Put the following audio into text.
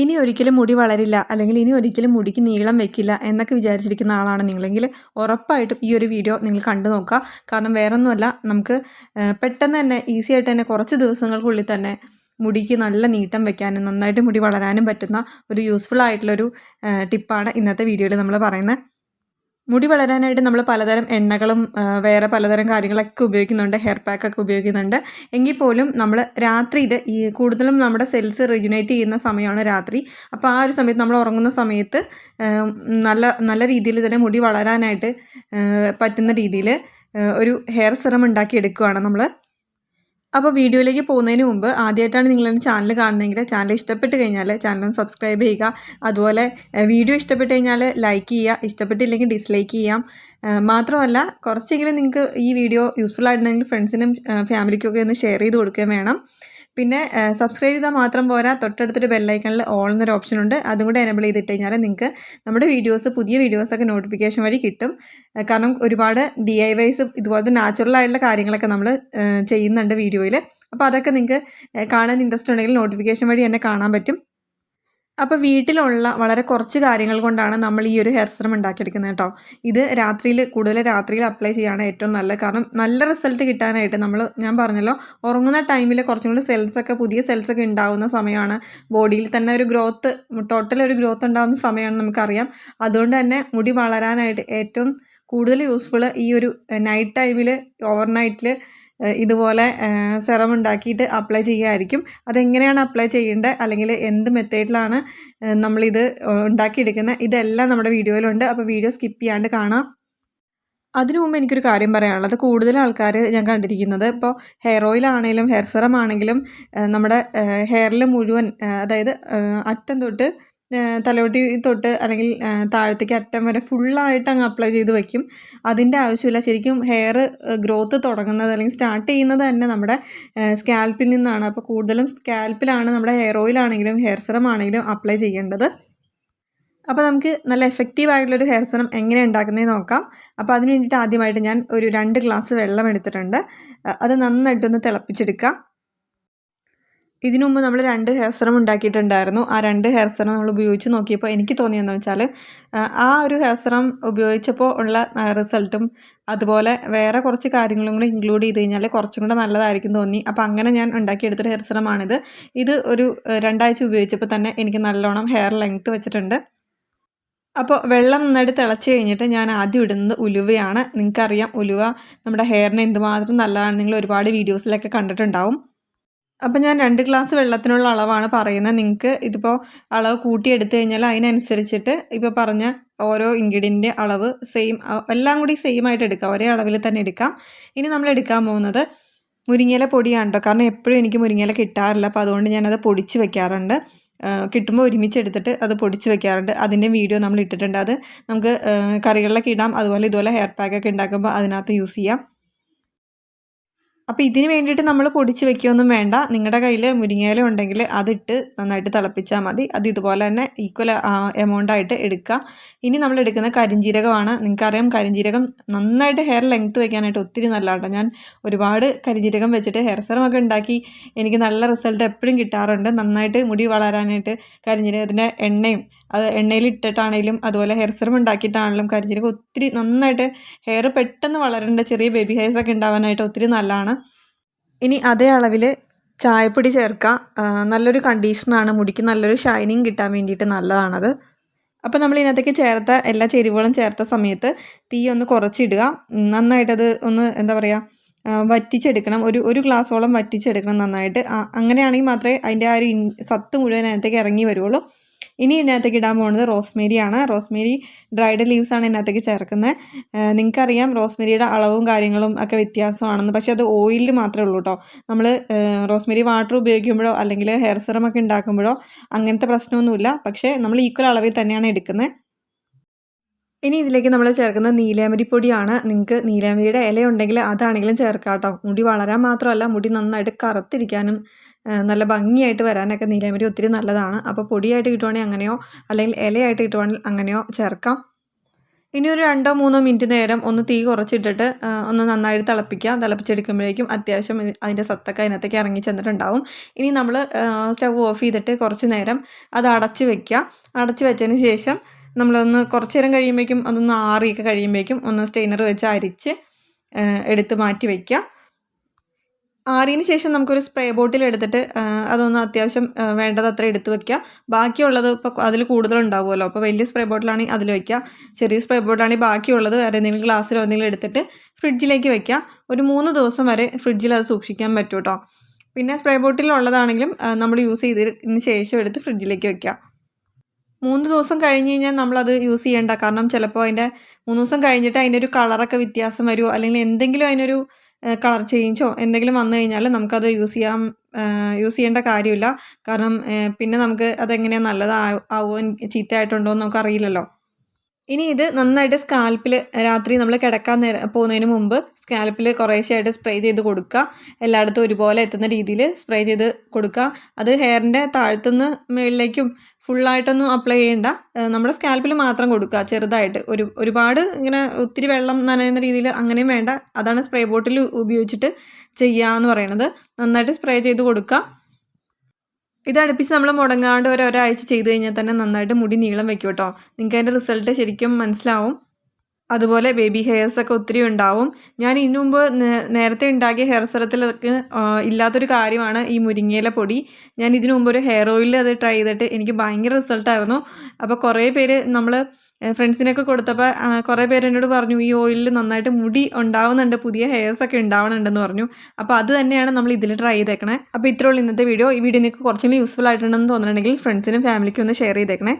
ഇനി ഒരിക്കലും മുടി വളരില്ല അല്ലെങ്കിൽ ഇനി ഒരിക്കലും മുടിക്ക് നീളം വെക്കില്ല എന്നൊക്കെ വിചാരിച്ചിരിക്കുന്ന ആളാണ് നിങ്ങളെങ്കിൽ ഉറപ്പായിട്ടും ഈ ഒരു വീഡിയോ നിങ്ങൾ കണ്ടു നോക്കുക. കാരണം വേറൊന്നുമല്ല നമുക്ക് പെട്ടെന്ന് തന്നെ ഈസി ആയിട്ട് തന്നെ കുറച്ച് ദിവസങ്ങൾക്കുള്ളിൽ തന്നെ മുടിക്ക് നല്ല നീട്ടം വെക്കാനും നന്നായിട്ട് മുടി വളരാനും പറ്റുന്ന ഒരു യൂസ്ഫുൾ ആയിട്ടുള്ളൊരു ടിപ്പാണ് ഇന്നത്തെ വീഡിയോയിൽ നമ്മൾ പറയുന്നത്. മുടി വളരാനായിട്ട് നമ്മൾ പലതരം എണ്ണകളും വേറെ പലതരം കാര്യങ്ങളൊക്കെ ഉപയോഗിക്കുന്നുണ്ട്. ഹെയർ പാക്കൊക്കെ ഉപയോഗിക്കുന്നുണ്ട്. എങ്കിൽ പോലും നമ്മൾ രാത്രിയിൽ ഈ കൂടുതലും നമ്മുടെ സെൽസ് റിജുനേറ്റ് ചെയ്യുന്ന സമയമാണ് രാത്രി. അപ്പോൾ ആ ഒരു സമയത്ത് നമ്മൾ ഉറങ്ങുന്ന സമയത്ത് നല്ല നല്ല രീതിയിൽ തന്നെ മുടി വളരാനായിട്ട് പറ്റുന്ന രീതിയിൽ ഒരു ഹെയർ സിറം ഉണ്ടാക്കി എടുക്കുകയാണ് നമ്മൾ. അപ്പോൾ വീഡിയോയിലേക്ക് പോകുന്നതിന് മുമ്പ് ആദ്യമായിട്ടാണ് നിങ്ങൾ ചാനൽ കാണുന്നതെങ്കിൽ ചാനൽ ഇഷ്ടപ്പെട്ട് കഴിഞ്ഞാൽ ചാനൽ സബ്സ്ക്രൈബ് ചെയ്യുക. അതുപോലെ വീഡിയോ ഇഷ്ടപ്പെട്ട് കഴിഞ്ഞാൽ ലൈക്ക് ചെയ്യുക. ഇഷ്ടപ്പെട്ടില്ലെങ്കിൽ ഡിസ്ലൈക്ക് ചെയ്യാം. മാത്രമല്ല കുറച്ചെങ്കിലും നിങ്ങൾക്ക് ഈ വീഡിയോ യൂസ്ഫുൾ ആയിട്ടുണ്ടെങ്കിൽ ഫ്രണ്ട്സിനും ഫാമിലിക്കൊക്കെ ഒന്ന് ഷെയർ ചെയ്ത് കൊടുക്കുകയും വേണം. പിന്നെ സബ്സ്ക്രൈബ് ചെയ്താൽ മാത്രം പോരാ. തൊട്ടടുത്തൊരു ബെല്ലൈക്കണിൽ ഓൾ എന്നൊരു ഓപ്ഷൻ ഉണ്ട്. അതും കൂടെ എനബിൾ ചെയ്തിട്ട് കഴിഞ്ഞാൽ നിങ്ങൾക്ക് നമ്മുടെ വീഡിയോസ് പുതിയ വീഡിയോസൊക്കെ നോട്ടിഫിക്കേഷൻ വഴി കിട്ടും. കാരണം ഒരുപാട് ഡി ഐ വൈസ് ഇതുപോലത്തെ നാച്ചുറൽ ആയിട്ടുള്ള കാര്യങ്ങളൊക്കെ നമ്മൾ ചെയ്യുന്നുണ്ട് വീഡിയോയിൽ അപ്പോൾ അതൊക്കെ നിങ്ങൾക്ക് കാണാൻ ഇൻട്രസ്റ്റ് ഉണ്ടെങ്കിൽ നോട്ടിഫിക്കേഷൻ വഴി എന്നെ കാണാൻ പറ്റും. അപ്പോൾ വീട്ടിലുള്ള വളരെ കുറച്ച് കാര്യങ്ങൾ കൊണ്ടാണ് നമ്മൾ ഈ ഒരു ഹെയർ സിറം ഉണ്ടാക്കിയെടുക്കുന്നത് കേട്ടോ. ഇത് രാത്രിയിൽ കൂടുതൽ രാത്രിയിൽ അപ്ലൈ ചെയ്യുകയാണ് ഏറ്റവും നല്ലത്. കാരണം നല്ല റിസൾട്ട് കിട്ടാനായിട്ട് നമ്മൾ ഞാൻ പറഞ്ഞല്ലോ ഉറങ്ങുന്ന ടൈമിൽ കുറച്ചും കൂടി സെൽസൊക്കെ പുതിയ സെൽസൊക്കെ ഉണ്ടാകുന്ന സമയമാണ്. ബോഡിയിൽ തന്നെ ഒരു ഗ്രോത്ത് ടോട്ടൽ ഒരു ഗ്രോത്ത് ഉണ്ടാകുന്ന സമയമാണ് നമുക്കറിയാം. അതുകൊണ്ട് തന്നെ മുടി വളരാനായിട്ട് ഏറ്റവും കൂടുതൽ യൂസ്ഫുൾ ഈ ഒരു നൈറ്റ് ടൈമിൽ ഓവർനൈറ്റിൽ ഇതുപോലെ സെറം ഉണ്ടാക്കിയിട്ട് അപ്ലൈ ചെയ്യുമായിരിക്കും അതെങ്ങനെയാണ് അപ്ലൈ ചെയ്യേണ്ടത്? അല്ലെങ്കിൽ എന്ത് മെത്തേഡിലാണ് നമ്മളിത് ഉണ്ടാക്കിയെടുക്കുന്നത്? ഇതെല്ലാം നമ്മുടെ വീഡിയോയിലുണ്ട്. അപ്പോൾ വീഡിയോ സ്കിപ്പ് ചെയ്യാണ്ട് കാണാം. അതിനു മുമ്പ് എനിക്കൊരു കാര്യം പറയാനുള്ളത്. കൂടുതൽ ആൾക്കാർ ഞാൻ കണ്ടിരിക്കുന്നത് ഇപ്പോൾ ഹെയർ ഓയിൽ ആണെങ്കിലും ഹെയർ സെറം ആണെങ്കിലും നമ്മുടെ ഹെയറിൽ മുഴുവൻ അതായത് അറ്റം തൊട്ട് തലയോട്ടി തൊട്ട് അല്ലെങ്കിൽ താഴത്തേക്ക് അറ്റം വരെ ഫുള്ളായിട്ട് അങ്ങ് അപ്ലൈ ചെയ്ത് വയ്ക്കും അതിന്റെ ആവശ്യമില്ല. ശരിക്കും ഹെയർ ഗ്രോത്ത് തുടങ്ങുന്നത് അല്ലെങ്കിൽ സ്റ്റാർട്ട് ചെയ്യുന്നത് തന്നെ നമ്മുടെ സ്കാൽപ്പിൽ നിന്നാണ്. അപ്പോൾ കൂടുതലും സ്കാൽപ്പിലാണ് നമ്മുടെ ഹെയർ ഓയിലാണെങ്കിലും ഹെയർ സിറം ആണെങ്കിലും അപ്ലൈ ചെയ്യേണ്ടത്. അപ്പോൾ നമുക്ക് നല്ല എഫക്റ്റീവ് ആയിട്ടുള്ളൊരു ഹെയർ സെറം എങ്ങനെ ഉണ്ടാക്കുന്നതെന്ന് നോക്കാം. അപ്പോൾ അതിന് വേണ്ടിയിട്ട് ആദ്യമായിട്ട് ഞാൻ ഒരു രണ്ട് ഗ്ലാസ് വെള്ളം എടുത്തിട്ടുണ്ട്. അത് നന്നായിട്ടൊന്ന് തിളപ്പിച്ചെടുക്കാം. ഇതിനു മുമ്പ് നമ്മൾ രണ്ട് ഹെയർ സെറം ഉണ്ടാക്കിയിട്ടുണ്ടായിരുന്നു. ആ രണ്ട് ഹെയർ സെറം നമ്മൾ ഉപയോഗിച്ച് നോക്കിയപ്പോൾ എനിക്ക് തോന്നിയെന്ന് വെച്ചാൽ ആ ഒരു ഹെയർ സെറം ഉപയോഗിച്ചപ്പോൾ ഉള്ള റിസൾട്ടും അതുപോലെ വേറെ കുറച്ച് കാര്യങ്ങളും കൂടി ഇൻക്ലൂഡ് ചെയ്ത് കഴിഞ്ഞാൽ കുറച്ചും കൂടെ നല്ലതായിരിക്കും തോന്നി. അപ്പോൾ അങ്ങനെ ഞാൻ ഉണ്ടാക്കിയെടുത്തൊരു ഹെയർ സെറമാണിത് ഇത് ഒരു രണ്ടാഴ്ച ഉപയോഗിച്ചപ്പോൾ തന്നെ എനിക്ക് നല്ലോണം ഹെയർ ലെങ്ത്ത് വെച്ചിട്ടുണ്ട്. അപ്പോൾ വെള്ളം നന്നായിട്ട് തിളച്ച് കഴിഞ്ഞിട്ട് ഞാൻ ആദ്യം ഇടുന്നത് ഉലുവയാണ്. നിങ്ങൾക്കറിയാം ഉലുവ നമ്മുടെ ഹെയറിന് എന്തുമാത്രം നല്ലതാണ് നിങ്ങൾ ഒരുപാട് വീഡിയോസിലൊക്കെ കണ്ടിട്ടുണ്ടാവും. അപ്പം ഞാൻ രണ്ട് ഗ്ലാസ് വെള്ളത്തിനുള്ള അളവാണ് പറയുന്നത്. നിങ്ങൾക്ക് ഇതിപ്പോൾ അളവ് കൂട്ടിയെടുത്ത് കഴിഞ്ഞാൽ അതിനനുസരിച്ചിട്ട് ഇപ്പോൾ പറഞ്ഞ ഓരോ ഇൻഗ്രീഡിയന്റെ അളവ് സെയിം എല്ലാം കൂടി സെയിം ആയിട്ട് എടുക്കാം. ഒരേ അളവിൽ തന്നെ എടുക്കാം. ഇനി നമ്മൾ എടുക്കാൻ പോകുന്നത് മുരിങ്ങയില പൊടിയാണ് കേട്ടോ കാരണം എപ്പോഴും എനിക്ക് മുരിങ്ങയില കിട്ടാറില്ല. അപ്പോൾ അതുകൊണ്ട് ഞാനത് പൊടിച്ച് വെക്കാറുണ്ട്. കിട്ടുമ്പോൾ ഒരുമിച്ച് എടുത്തിട്ട് അത് പൊടിച്ച് വെക്കാറുണ്ട്. അതിന്റെ വീഡിയോ നമ്മൾ ഇട്ടിട്ടുണ്ട്. അത് നമുക്ക് കറികളിലൊക്കെ ഇടാം. അതുപോലെ ഇതുപോലെ ഹെയർ പാക്കൊക്കെ ഉണ്ടാക്കുമ്പോൾ അതിനകത്ത് യൂസ് ചെയ്യാം. അപ്പോൾ ഇതിന് വേണ്ടിയിട്ട് നമ്മൾ പൊടിച്ച് വെക്കുകയൊന്നും വേണ്ട. നിങ്ങളുടെ കയ്യിൽ മുരിങ്ങയില ഉണ്ടെങ്കിൽ അതിട്ട് നന്നായിട്ട് തിളപ്പിച്ചാൽ മതി. അത് ഇതുപോലെ തന്നെ ഈക്വൽ എമൗണ്ട് ആയിട്ട് എടുക്കുക. ഇനി നമ്മൾ എടുക്കുന്ന കരിഞ്ജീരകമാണ് നിങ്ങൾക്കറിയാം കരിഞ്ജീരകം നന്നായിട്ട് ഹെയർ ലെങ്ത്ത് വെക്കാനായിട്ട് ഒത്തിരി നല്ലതാണ് ഞാൻ ഒരുപാട് കരിഞ്ജീരകം വെച്ചിട്ട് ഹെയർ സെറമൊക്കെ ഉണ്ടാക്കി എനിക്ക് നല്ല റിസൾട്ട് എപ്പോഴും കിട്ടാറുണ്ട്. നന്നായിട്ട് മുടി വളരാനായിട്ട് കരിഞ്ജീരകത്തിന്റെ എണ്ണയും അത് എണ്ണയിൽ ഇട്ടിട്ടാണെങ്കിലും അതുപോലെ ഹെയർ സെറം ഉണ്ടാക്കിയിട്ടാണെങ്കിലും കരിഞ്ജീരകം ഒത്തിരി നന്നായിട്ട് ഹെയർ പെട്ടെന്ന് വളരേണ്ട ചെറിയ ബേബി ഹെയർസ് ഒക്കെ ഉണ്ടാവാനായിട്ട് ഒത്തിരി നല്ലതാണ്. ഇനി അതേ അളവിൽ ചായപ്പൊടി ചേർക്കുക നല്ലൊരു കണ്ടീഷനാണ് മുടിക്ക് നല്ലൊരു ഷൈനിങ് കിട്ടാൻ വേണ്ടിയിട്ട് നല്ലതാണത്. അപ്പോൾ നമ്മൾ ഇതിനകത്തേക്ക് ചേർത്ത എല്ലാ ചേരുവകളും ചേർത്ത സമയത്ത് തീ ഒന്ന് കുറച്ചിടുക. നന്നായിട്ടത് ഒന്ന് എന്താ പറയുക വറ്റിച്ചെടുക്കണം. ഒരു ഒരു ഗ്ലാസ്സോളം വറ്റിച്ചെടുക്കണം നന്നായിട്ട്. അങ്ങനെയാണെങ്കിൽ മാത്രമേ അതിന്റെ ആ ഒരു സത്ത് മുഴുവൻ അതിനകത്തേക്ക് ഇറങ്ങി വരുള്ളൂ. ഇനി ഇതിനകത്തേക്ക് ഇടാൻ പോകുന്നത് റോസ്മേരി ആണ് റോസ്മേരി ഡ്രൈഡ് ലീവ്സ് ആണ് ഇതിനകത്തേക്ക് ചേർക്കുന്നത് നിങ്ങൾക്കറിയാം റോസ്മേരിയുടെ അളവും കാര്യങ്ങളും ഒക്കെ വ്യത്യാസമാണെന്ന്. പക്ഷേ അത് ഓയിലിൽ മാത്രമേ ഉള്ളൂ കേട്ടോ നമ്മൾ റോസ്മേരി വാട്ടർ ഉപയോഗിക്കുമ്പോഴോ അല്ലെങ്കിൽ ഹെയർ സെറം ഒക്കെ ഉണ്ടാക്കുമ്പോഴോ അങ്ങനത്തെ പ്രശ്നമൊന്നുമില്ല. പക്ഷേ നമ്മൾ ഈക്വൽ അളവിൽ തന്നെയാണ് എടുക്കുന്നത് ഇനി ഇതിലേക്ക് നമ്മൾ ചേർക്കുന്ന നീലാമരി പൊടിയാണ് നിങ്ങൾക്ക് നീലാമരിയുടെ ഇല ഉണ്ടെങ്കിൽ അതാണെങ്കിലും ചേർക്കാം കേട്ടോ മുടി വളരാൻ മാത്രമല്ല മുടി നന്നായിട്ട് കറുത്തിരിക്കാനും നല്ല ഭംഗിയായിട്ട് വരാനൊക്കെ നീലാമരി ഒത്തിരി നല്ലതാണ്. അപ്പോൾ പൊടിയായിട്ട് കിട്ടുവാണെങ്കിൽ അങ്ങനെയോ അല്ലെങ്കിൽ ഇലയായിട്ട് കിട്ടുവാണെങ്കിൽ അങ്ങനെയോ ചേർക്കാം. ഇനി ഒരു രണ്ടോ മൂന്നോ മിനിറ്റ് നേരം ഒന്ന് തീ കുറച്ചിട്ടിട്ട് ഒന്ന് നന്നായിട്ട് തിളപ്പിക്കുക. തിളപ്പിച്ചെടുക്കുമ്പോഴേക്കും അത്യാവശ്യം അതിന്റെ സത്തൊക്കെ അതിനകത്തേക്ക് ഇറങ്ങി ചെന്നിട്ടുണ്ടാവും. ഇനി നമ്മൾ സ്റ്റവ് ഓഫ് ചെയ്തിട്ട് കുറച്ച് നേരം അത് അടച്ച് വെക്കുക. അടച്ച് വെച്ചതിന് ശേഷം നമ്മളൊന്ന് കുറച്ച് നേരം കഴിയുമ്പോഴേക്കും അതൊന്ന് ആറിയൊക്കെ കഴിയുമ്പോഴേക്കും ഒന്ന് സ്റ്റെയിനർ വെച്ച് അരിച്ച് എടുത്ത് മാറ്റി വയ്ക്കുക ആറിയതിന് ശേഷം നമുക്കൊരു സ്പ്രേ ബോട്ടിൽ എടുത്തിട്ട് അതൊന്ന് അത്യാവശ്യം വേണ്ടത് അത്ര എടുത്ത് വെക്കുക. ബാക്കിയുള്ളത് ഇപ്പോൾ അതിൽ കൂടുതലുണ്ടാവുമല്ലോ. അപ്പോൾ വലിയ സ്പ്രേ ബോട്ടിലാണെങ്കിൽ അതിൽ വയ്ക്കുക ചെറിയ സ്പ്രേ ബോട്ടിലാണെങ്കിൽ ബാക്കിയുള്ളത് വേറെ എന്തെങ്കിലും ഗ്ലാസ്സിലോ എന്തെങ്കിലും എടുത്തിട്ട് ഫ്രിഡ്ജിലേക്ക് വയ്ക്കുക ഒരു മൂന്ന് ദിവസം വരെ ഫ്രിഡ്ജിൽ അത് സൂക്ഷിക്കാൻ പറ്റും കേട്ടോ പിന്നെ സ്പ്രേ ബോട്ടിലുള്ളതാണെങ്കിലും നമ്മൾ യൂസ് ചെയ്തതിന് ശേഷം എടുത്ത് ഫ്രിഡ്ജിലേക്ക് വെക്കുക. മൂന്ന് ദിവസം കഴിഞ്ഞ് കഴിഞ്ഞാൽ നമ്മളത് യൂസ് ചെയ്യേണ്ട. കാരണം ചിലപ്പോൾ അതിന്റെ മൂന്ന് ദിവസം കഴിഞ്ഞിട്ട് അതിന്റെ ഒരു കളറൊക്കെ വ്യത്യാസം വരുമോ അല്ലെങ്കിൽ എന്തെങ്കിലും അതിനൊരു കളർ ചേഞ്ചോ എന്തെങ്കിലും വന്നു കഴിഞ്ഞാൽ നമുക്കത് യൂസ് ചെയ്യാൻ യൂസ് ചെയ്യേണ്ട കാര്യമില്ല. കാരണം പിന്നെ നമുക്ക് അതെങ്ങനെയാണ് നല്ലതാവോ ആവോ ചീത്തയായിട്ടുണ്ടോ എന്ന് നമുക്ക് അറിയില്ലല്ലോ. ഇനി ഇത് നന്നായിട്ട് സ്കാൽപ്പിൽ രാത്രി നമ്മൾ കിടക്കാൻ നേരം പോകുന്നതിന് മുമ്പ് സ്കാൽപ്പിൽ കുറേശ്ശെയായിട്ട് സ്പ്രേ ചെയ്ത് കൊടുക്കുക. എല്ലായിടത്തും ഒരുപോലെ എത്തുന്ന രീതിയിൽ സ്പ്രേ ചെയ്ത് കൊടുക്കുക. അത് ഹെയറിന്റെ താഴത്തുനിന്ന് മുകളിലേക്കും ഫുള്ളായിട്ടൊന്നും അപ്ലൈ ചെയ്യേണ്ട. നമ്മുടെ സ്കാൽപ്പിൽ മാത്രം കൊടുക്കുക ചെറുതായിട്ട്. ഒരു ഒരുപാട് ഇങ്ങനെ ഒത്തിരി വെള്ളം നനയുന്ന രീതിയിൽ അങ്ങനെയും വേണ്ട. അതാണ് സ്പ്രേ ബോട്ടിൽ ഉപയോഗിച്ചിട്ട് ചെയ്യുക എന്ന് പറയുന്നത് നന്നായിട്ട് സ്പ്രേ ചെയ്ത് കൊടുക്കുക ഇത് അടുപ്പിച്ച് നമ്മൾ മുടങ്ങാണ്ട് ഒരു ഒരാഴ്ച ചെയ്ത് കഴിഞ്ഞാൽ തന്നെ നന്നായിട്ട് മുടി നീളം വെക്കും കേട്ടോ. നിങ്ങൾക്ക് അതിന്റെ റിസൾട്ട് ശരിക്കും മനസ്സിലാവും. അതുപോലെ ബേബി ഹെയർസ് ഒക്കെ ഒത്തിരി ഉണ്ടാവും. ഞാൻ ഇതിനു മുമ്പ് നേരത്തെ ഉണ്ടാക്കിയ ഹെയർ സെറത്തിലൊക്കെ ഇല്ലാത്തൊരു കാര്യമാണ് ഈ മുരിങ്ങയില പൊടി. ഞാൻ ഇതിനു മുമ്പ് ഒരു ഹെയർ ഓയിലിൽ അത് ട്രൈ ചെയ്തിട്ട് എനിക്ക് ഭയങ്കര റിസൾട്ടായിരുന്നു അപ്പോൾ കുറേ പേര് നമ്മൾ ഫ്രണ്ട്സിനൊക്കെ കൊടുത്തപ്പോൾ കുറേ പേര് എന്നോട് പറഞ്ഞു ഈ ഓയിലിൽ നന്നായിട്ട് മുടി ഉണ്ടാവുന്നുണ്ട് പുതിയ ഹെയർസ് ഒക്കെ ഉണ്ടാവുന്നുണ്ടെന്ന് പറഞ്ഞു. അപ്പോൾ അത് തന്നെയാണ് നമ്മൾ ഇതിൽ ട്രൈ ചെയ്തേക്കണേ. അപ്പോൾ ഇത്രയുള്ള ഇന്നത്തെ വീഡിയോ ഈ വീഡിയോ നിങ്ങൾക്ക് കുറച്ചെങ്കിലും യൂസ്ഫുൾ ആയിട്ടുണ്ടെന്ന് തോന്നുന്നുണ്ടെങ്കിൽ ഫ്രണ്ട്സിനും ഫാമിലിക്കും ഒന്ന് ഷെയർ ചെയ്തേക്കണേ.